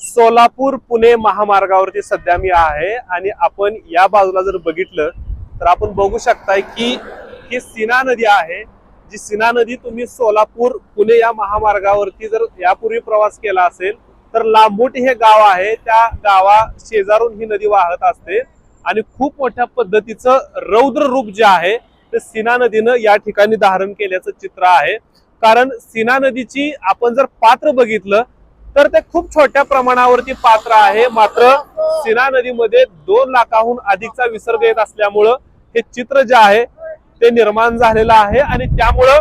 सोलापूर पुणे महामार्गावरती सध्या मी आहे आणि आपण या बाजूला जर बघितलं तर आपण बघू शकताय की ही सीना नदी आहे जी सीना नदी तुम्ही सोलापूर पुणे या महामार्गावरती जर यापूर्वी प्रवास केला असेल तर लांबोटी हे गाव आहे. त्या गावा शेजारून ही नदी वाहत असते आणि खूप मोठ्या पद्धतीचं रौद्र रूप जे आहे ते सीना नदीनं या ठिकाणी धारण केल्याचं चित्र आहे. कारण सीना नदीची आपण जर पात्र बघितलं तर ते खूप छोट्या प्रमाणावरती पात्र आहे. मात्र सीना नदीमध्ये दोन लाखाहून अधिकचा विसर्ग येत असल्यामुळं हे चित्र जे आहे ते निर्माण झालेलं आहे आणि त्यामुळं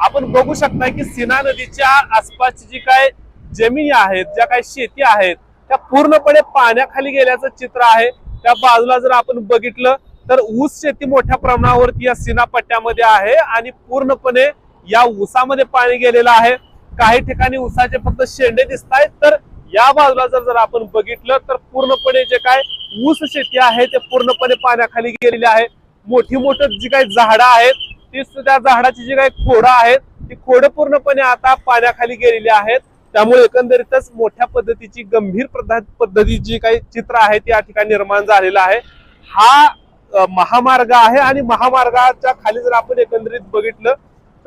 आपण बघू शकता की सीना नदीच्या आसपासची जी काय जमिनी आहेत ज्या काही शेती आहेत त्या पूर्णपणे पाण्याखाली गेल्याचं चित्र आहे. त्या बाजूला जर आपण बघितलं तर ऊस शेती मोठ्या प्रमाणावरती या सिना पट्ट्यामध्ये आहे आणि पूर्णपणे या ऊसामध्ये पाणी गेलेलं आहे. काही ठिकाणी उसाचे फक्त शेंडे दिसत आहेत. तर या बाजूला जर जर आपण बघितलं तर पूर्णपणे जे काय ऊस शेती आहे ते पूर्णपणे पाण्याखाली गेलेली आहे. मोठी मोठी जी काही झाडं आहेत ती त्या झाडाची जी काही खोडं आहेत ती खोडं पूर्णपणे आता पाण्याखाली गेलेली आहेत. त्यामुळे एकंदरीतच मोठ्या पद्धतीची गंभीर पद्धत पद्धतीची जी काही चित्र आहे ती या ठिकाणी निर्माण झालेलं आहे. हा महामार्ग आहे आणि महामार्गाच्या खाली जर आपण एकंदरीत बघितलं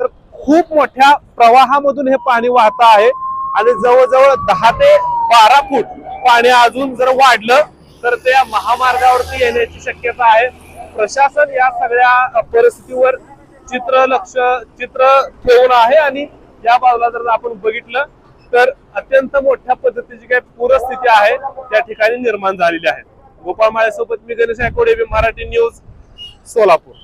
तर खूप मोठ्या प्रवाहामधून हे पाणी वाहत आहे. आणि जवळजवळ दहा ते बारा फूट पाणी अजून जर वाढलं तर ते महामार्गावरती येण्याची शक्यता आहे. प्रशासन या सगळ्या परिस्थितीवर चित्र लक्ष चित्र ठेवून आहे. आणि या बाजूला जर आपण बघितलं तर अत्यंत मोठ्या पद्धतीची काही पूरस्थिती आहे. त्या ठिकाणी निर्माण झालेली आहे. गोपाळ माळेसोबत मी गणेश आकोडे मराठी न्यूज सोलापूर.